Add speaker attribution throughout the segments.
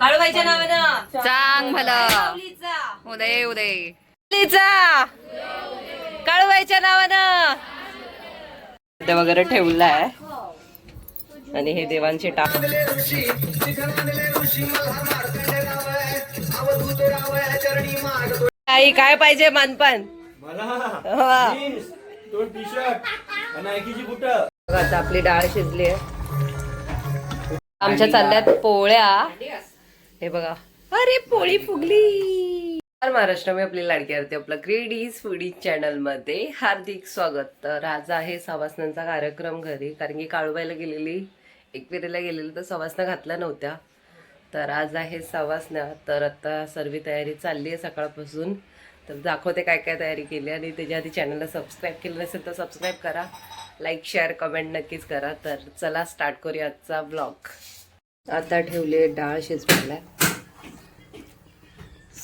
Speaker 1: काळूबाईच्या नावानं.
Speaker 2: चांग भलं. उदय उदय.
Speaker 1: काळूबाईच्या नावानं. ते वगैरे ठेवलाय. आणि हे देवांचे टाक. आई काय पाहिजे मानपान
Speaker 3: मला.
Speaker 1: हा. आता आपली डाळ शिजली आहे. आमच्या चालल्यात पोळ्या. हे बघा. अरे पोळी फुगली. नमस्कार महाराष्ट्र. मी आपली लाडकी आरती आपलं क्रेडीज फुडी चॅनलमध्ये हार्दिक स्वागत. तर आज आहे सवासनांचा कार्यक्रम घरी कारण की काळूबाईला गेलेली एकविरेला गेलेली तर सवासना घातल्या नव्हत्या. तर आज आहे सवासना. तर आता सर्व तयारी चालली आहे सकाळपासून. तर दाखवते काय काय तयारी केली आणि त्याच्या आधी चॅनलला सबस्क्राईब केलं नसेल तर सबस्क्राईब करा. लाईक शेअर कमेंट नक्कीच करा. तर चला स्टार्ट करूया आजचा ब्लॉग आता ठेवली डाळ शिजवायला.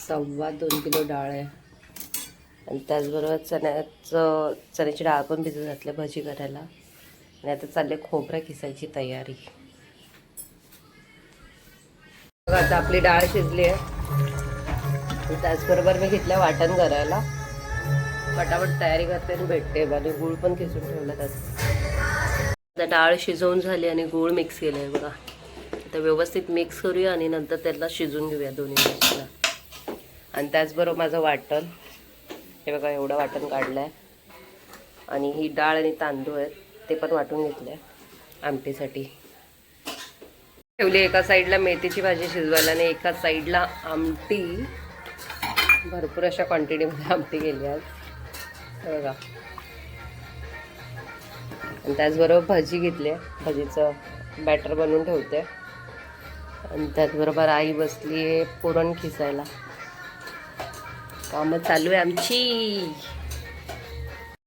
Speaker 1: सव्वा दोन किलो डाळ आहे. आणि त्याचबरोबर चण्याचं चण्याची डाळ पण भिजत घातली भजी करायला. आणि आता चालले खोबरं किसायची तयारी. बघा आता आपली डाळ शिजली आहे. त्याचबरोबर मी घेतलं वाटण करायला. पटापट तयारी करते आणि भेटते. आणि गूळ पण किसून ठेवला त्यात. आता डाळ शिजवून झाली आणि गूळ मिक्स केलं आहे बघा. आता व्यवस्थित मिक्स करूया आणि नंतर त्याला शिजून घेऊया दोन्ही मिक्सला. आणि त्याचबरोबर माझं वाटण. हे बघा एवढं वाटण काढलं आहे आणि ही डाळ आणि तांदूळ आहेत ते पण वाटून घेतले आहे आमटीसाठी. ठेवली एका साईडला मेथीची भाजी शिजवायला आणि एका साईडला आमटी. भरपूर अशा क्वांटिटीमध्ये आमटी गेली आज. हे बघा. आणि त्याचबरोबर भजी घेतली आहे. भजीचं बॅटर बनवून ठेवते. आणि त्याचबरोबर आई बसली आहे पुरण खिसायला. कामं चालू आहे आमची.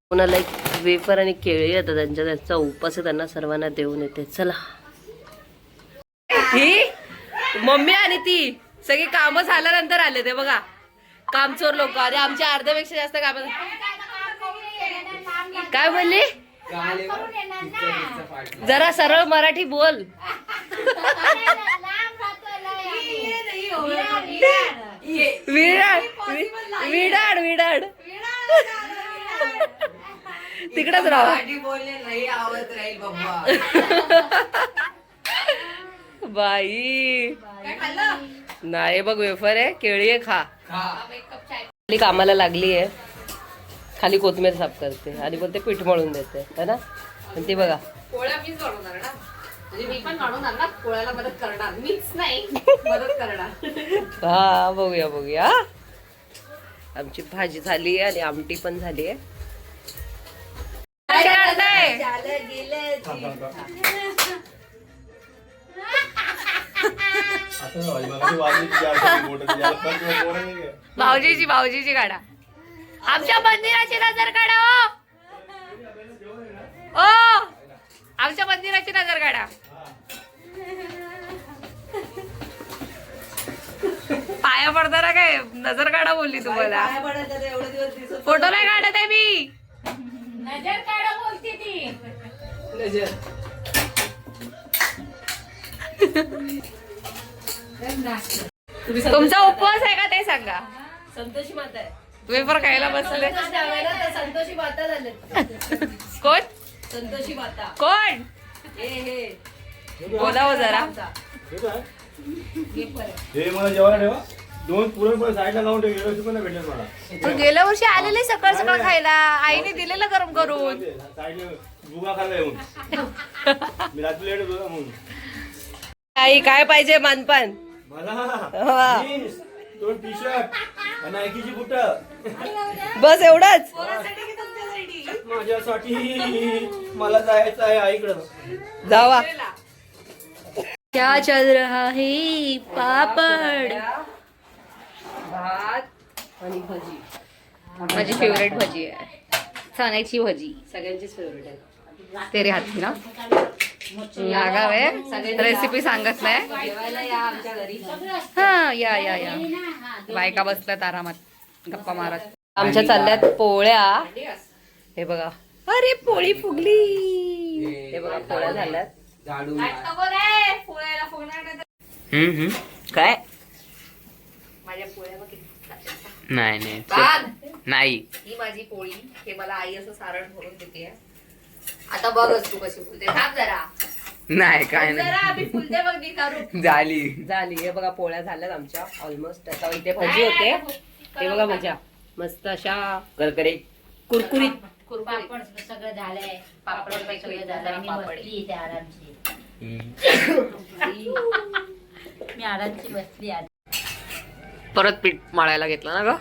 Speaker 1: कोणाला एक वेफर आणि केळी येतात त्यांच्या त्यांचा उपास त्यांना सर्वांना देऊन येते. चला. ही मम्मी आणि ती सगळी कामं झाल्यानंतर आले ते बघा. कामचोर लोक. आणि आमच्या अर्ध्यापेक्षा जास्त काम काय बोलली? जरा सरळ मराठी बोल. विडाड विडाड विडाड तिकडच राहा. बाई. नाही बघ वेफर आहे केळी आहे खा. खाली कामाला लागली आहे खाली कोथमीर साफ करते आणि बोलते पीठ मळून देते है ना? आणि ती बघा.
Speaker 2: पोळ्या मीच बनवणार ना? म्हणजे मी पण ना पोळ्याला मदत करणार. मीच नाही मदत करणार.
Speaker 1: हा बघूया बघूया. आमची भाजी झाली आणि आमटी पण झाली आहे.
Speaker 2: भाऊजीची भाऊजीची काढा. आमच्या मंदिराची नजर काढा ओ ओ आमच्या मंदिराची नजर काढा. पाया पडताना काय? नजर काढा बोलली तुम्हाला. फोटो नाही काढत आहे मी. नजर काढा बोलते ती. तुमचा उपवास आहे का ते सांगा.
Speaker 1: संतोषी माता आहे.
Speaker 2: वेफर खायला बसले.
Speaker 1: संतोषी माता झाले
Speaker 2: कोण?
Speaker 1: संतोषी माता
Speaker 2: कोण?
Speaker 1: हे हे.
Speaker 2: बोला हो जरा.
Speaker 3: हे काय? हे मला जेवायला ठेवा. दोन पुरण पण साईडला लावून ठेव. गेल्या वर्षी पण नाही भेटलं मला.
Speaker 2: तू गेल्या वर्षी आलेले सकाळ सकाळ खायला. आईने दिलेलं गरम करून.
Speaker 3: साईडला बुगा खाल्ला येऊन मी रात्री लेट होतो ना म्हणून.
Speaker 1: आई काय पाहिजे मानपान?
Speaker 3: मला
Speaker 1: हा.
Speaker 3: जीन्स, दोन टी शर्ट आणि नायकीची बुट.
Speaker 1: बस एवढंच?
Speaker 3: माझ्यासाठी मला जायचं आहे आईकडं
Speaker 1: जावा.
Speaker 2: क्या चल रहा है पापड?
Speaker 1: भात आणि भजी.
Speaker 2: माझी फेवरेट भजी आहे. चण्याची भजी.
Speaker 1: सगळ्यांचीच फेवरेट आहे
Speaker 2: तेरे हाती ना? लागाव. आहे रेसिपी सांगत नाही.
Speaker 1: जेवायला या आमच्या घरी.
Speaker 2: हा या या या. बायका बसल्यात आरामात गप्पा मारत.
Speaker 1: आमच्या चालल्यात पोळ्या. हे बघा. अरे पोळी फुगली. हे बघा पोळ्या झाल्यात. काय.
Speaker 4: नाही नाही.
Speaker 2: बाग.
Speaker 4: नाही.
Speaker 2: ही माझी पोळी. हे मला आई असं सारण भरून देते. आता बघच तू कशी फुलते. थांब जरा.
Speaker 4: नाही काय
Speaker 2: जरा
Speaker 4: नाही.
Speaker 2: आम्ही फुलते बघ नी करू.
Speaker 4: झाली.
Speaker 1: झाली. हे बघा पोळ्या झाल्यात आमच्या. ऑलमोस्ट आता इथे भजी होते. हे बघा मजा. मस्त अशा करकरे. कुरकुरीत.
Speaker 5: पापड सगळं झालंय. पापड सगळं झालं मी
Speaker 2: पापड.
Speaker 5: बसली इथे. मी आज.
Speaker 2: परत पीठ मळायला घेतलं ना ग?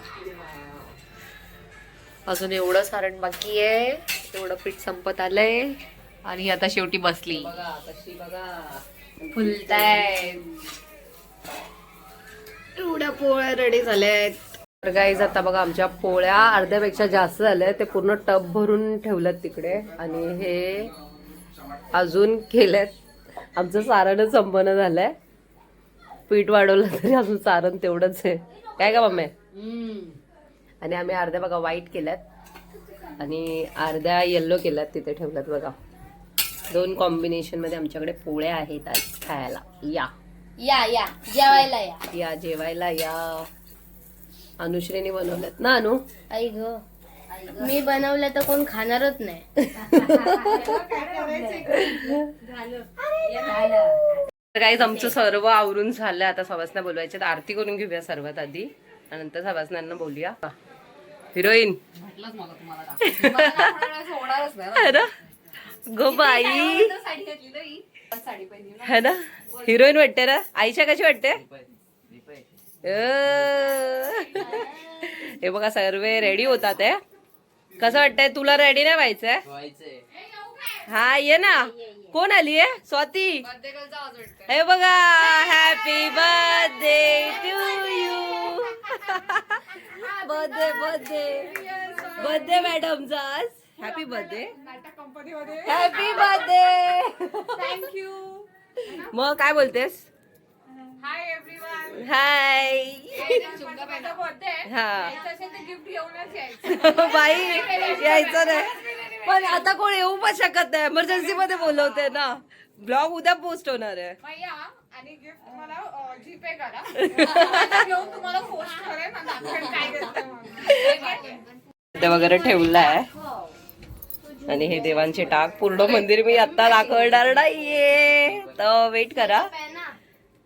Speaker 2: अजून एवढं सारण बाकी आहे. एवढं पीठ संपत आलंय. आणि आता शेवटी बसली.
Speaker 1: बघा कशी बघा.
Speaker 2: फुलताय. एवढ्या पोळ्या रेडी झाल्या आहेत
Speaker 1: तर गाईज आता बघा आमच्या पोळ्या अर्ध्यापेक्षा जास्त झाल्या. ते पूर्ण टब भरून ठेवल्यात तिकडे. आणि हे अजून केल्यात. आमचं सारणच संपन्न झालंय. पीठ वाढवलं तरी अजून सारण तेवढंच आहे. काय का मम्मी? आणि आम्ही अर्ध्या बघा व्हाईट केल्यात. आणि अर्ध्या येल्लो केल्यात तिथे ठेवल्यात बघा. दोन कॉम्बिनेशनमध्ये आमच्याकडे पोळ्या आहेत आज खायला. या.
Speaker 5: या या. जेवायला या.
Speaker 1: या जेवायला या. अनुश्रीने बनवल्यात. ना अनु
Speaker 5: आई ग मी बनवलं तर कोण खाणारच नाही.
Speaker 1: तर काहीच आमचं सर्व आवरून झालं. आता सवासना बोलवायचे आरती करून घेऊया सर्वात आधी. नंतर सवासनांना बोलूया. हिरोईन. है ना गो बाई. है ना हिरोईन वाटते ना आईच्या कशी वाटते. हे बघा सर्व रेडी होतात आहे कसं वाटतंय? तुला रेडी नाही व्हायचंय? हा ये ना. कोण आली आहे स्वाती? हे बघा happy birthday to you birthday birthday birthday मॅडमचा आज. Happy birthday happy birthday thank you मग काय बोलतेस? हाय हा. बाई यायचं नाही. पण आता कोण येऊ पण शकत नाही. एमर्जन्सी मध्ये बोलवते ना. ब्लॉग उद्या पोस्ट होणार आहे.
Speaker 6: आणि गिफ्ट मला जीपे करा. घेऊन तुम्हाला पोस्ट करेन आणि दाखवेन काय घेतलंय म्हणून.
Speaker 1: ते वगैरे ठेवलाय. आणि हे देवांचे टाक. पूर्ण मंदिर मी आता दाखवणार नाहीये. तर वेट करा.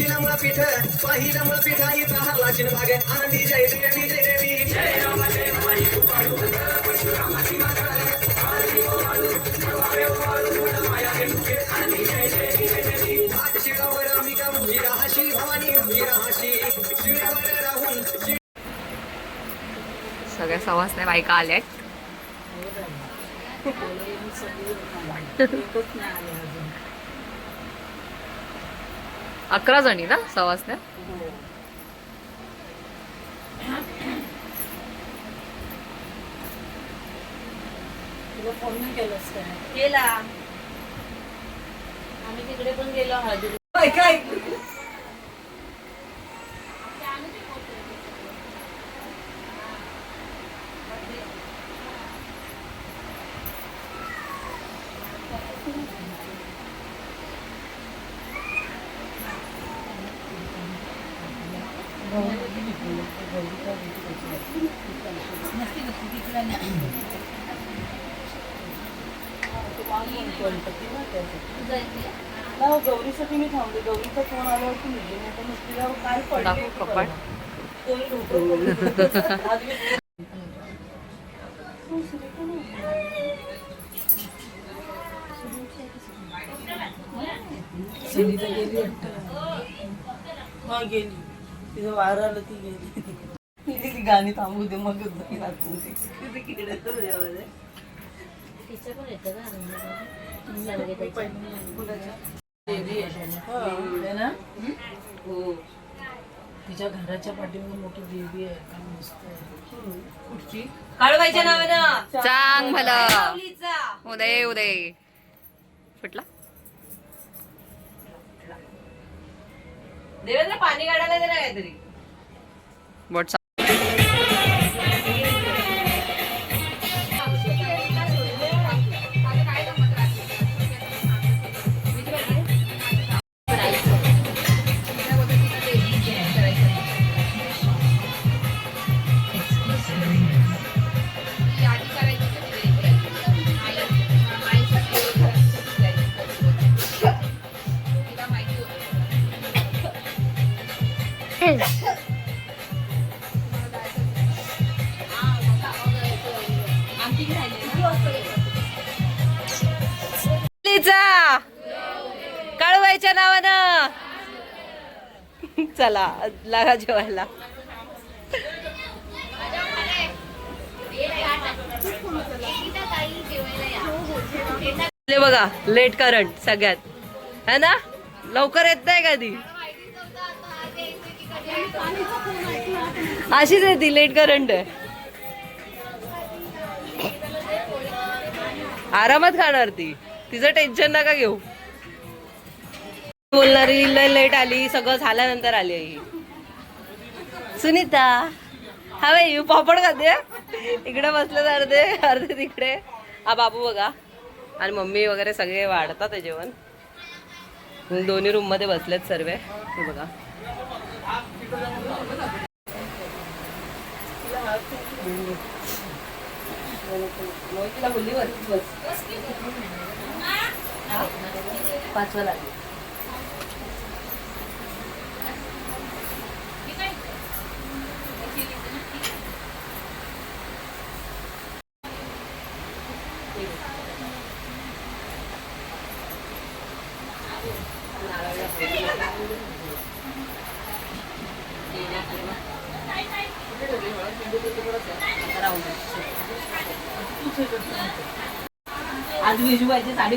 Speaker 5: किती ओव्हर
Speaker 1: आणि आरती करूया
Speaker 5: केस कशी बांधू मी
Speaker 1: आई माऊलीचा काळबाईच्या नावानं बोल आता
Speaker 2: सगळ्या सवासण्या बायका आल्यात. अकरा जणी ना सवासण्या?
Speaker 7: केला
Speaker 5: आम्ही तिकडे पण गेलो हळदी
Speaker 7: गौरीसाठी मी थांबले गौरीचा फोन आल्यावरती निघे नाही तर नुसतीला काय पडली कोणी ढोकळं हा गेली. तिचं वारं आलं ती गेली. गाणी थांबू दे मग नाचू
Speaker 5: तिचं पण येतं का
Speaker 7: है हो तिच्या घराच्या पाठीमागे मोठी देवी आहे. काय मस्त आहे. कुठची? काळबाईच्या नावानं.
Speaker 1: चांग भलं
Speaker 7: माऊलीचा.
Speaker 1: उदय उदय. फुटला
Speaker 7: देवेंद्र पाणी काढायला ना काहीतरी.
Speaker 1: बोट चा काळूबाईच्या नावानं. चला लागा जेवायला. बघा लेट करंट सगळ्यात. है ना? लवकर येत नाही कधी. अशीच येते लेट करंट आहे आरामात खाणार ती. तिचं टेन्शन नका घेऊ. बोलणारी लय लेट आली सगळं झाल्यानंतर आली आई. सुनीता हा यू पापड खाते इकडे बसलं तर अर्धे अर्धे तिकडे. हा बाबू बघा. आणि मम्मी वगैरे सगळे वाढतात आहे जेवण. दोन्ही रूममध्ये बसलेत सर्व. हे बघा. मोहितला बोलली वरती बस. पाचवा लागेल. आज विजूबाईची साडी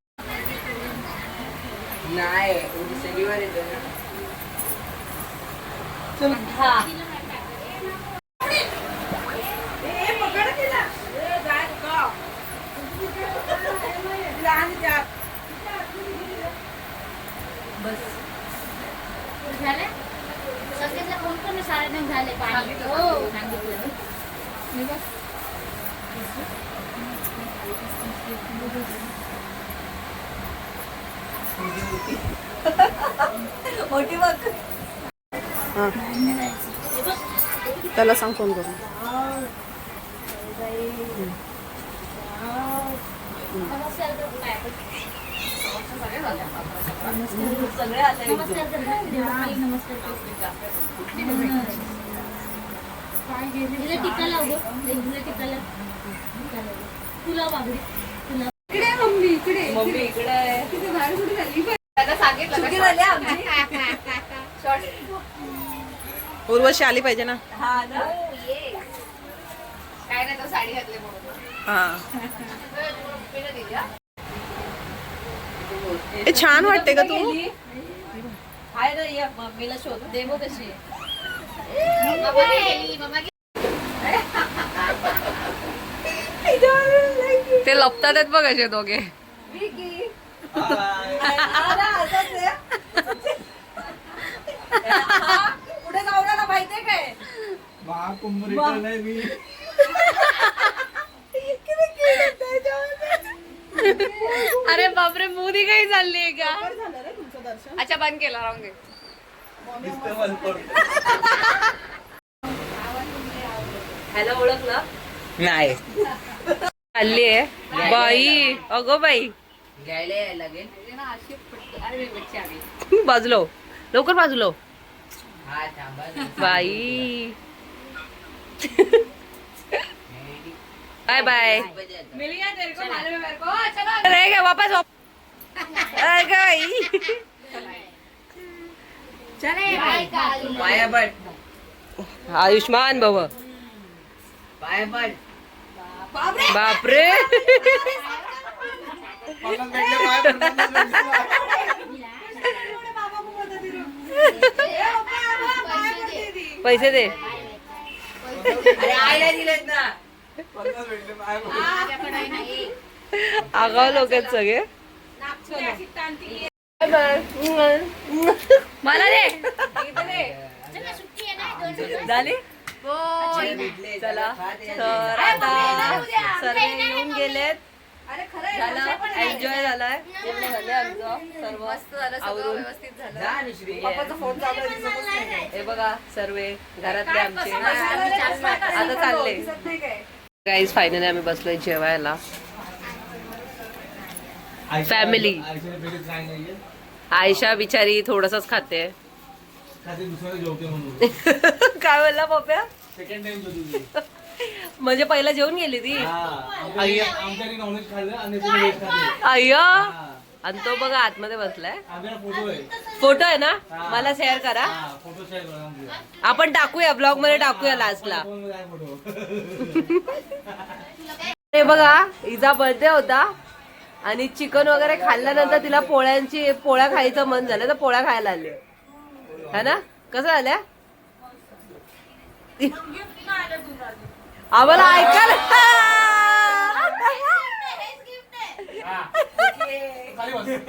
Speaker 3: नाही उद्या शनिवार येतो ना.
Speaker 7: हा.
Speaker 5: झाले? सगळ्याला फोन कर ना साडेनऊ झाले पाणी. हो. सांगितलं.
Speaker 7: मोठी बघ
Speaker 1: त्याला सांग फोन करून
Speaker 5: कर. तिला टिका लाव गं. तिला टिका लाव. टिका लाव. तुला बाबडी तुला
Speaker 6: इकडे आहे मम्मी इकडे.
Speaker 2: मम्मी इकडे आहे.
Speaker 6: तिथे बाहेर कुठे झाली? त्याला सांगितलं
Speaker 4: उर्वशी आली पाहिजे ना.
Speaker 2: हा ना.
Speaker 6: काय नाही तो साडी घातली म्हणून.
Speaker 4: हा. ए, छान वाटते का तू?
Speaker 2: ना या मम्मीला शोध दे मग कशी
Speaker 5: मम्मा गेली, मम्मा गेली.
Speaker 1: ते लपतात आहेत बघ असे दोघे.
Speaker 2: पुढे गावड्याला माहितीये काय
Speaker 3: नाही मी.
Speaker 1: अरे बापरे मोदी काही चालली का? अच्छा बंद केला राहून दे
Speaker 2: ह्याला ओळखलं?
Speaker 4: नाही.
Speaker 1: चालली आहे. बाई अगो बाई.
Speaker 4: घ्यायला लागेल.
Speaker 1: बाजलो लवकर बाजलो
Speaker 4: हा. थांबा
Speaker 1: बाई. Bye bye. अरे काय वापस वाप- अरे काय
Speaker 4: पाया पड
Speaker 1: आयुष्मान भव
Speaker 4: पाया पड
Speaker 1: बापरे. पैसे दे.
Speaker 4: अरे आईला दिलेत ना.
Speaker 1: आगाव लोक आहेत सगळे. मला दे.
Speaker 5: चला, सुट्टी आहे ना दोन दिवस.
Speaker 1: झाली चला तर आता सर्व येऊन गेलेत. एन्जॉय झालाय. पूर्ण झाले आमचं. सर्व हे बघा सर्व घरातले आमचे. आता चालले. गाईज फायनली आम्ही बसलोय जेवायला.
Speaker 3: नाहीये
Speaker 1: आयशा बिचारी थोडसच खाते. काय बोलला पप्या
Speaker 3: सेकंड टाइम तुझी
Speaker 1: म्हणजे पहिला जेवून गेली ती? अय्या! आणि तो बघा आतमध्ये बसलाय.
Speaker 3: फोटो आहे.
Speaker 1: फोटो आहे ना? मला शेअर करा. आपण टाकूया ब्लॉगमध्ये टाकूया लास्टला हे बघा हिचा बर्थडे होता. आणि चिकन वगैरे खाल्ल्यानंतर तिला पोळ्यांची पोळ्या खायचं मन झालं तर पोळ्या खायला आले. है ना? कसं झाल्या आम्हाला ऐकायला
Speaker 3: खाली बस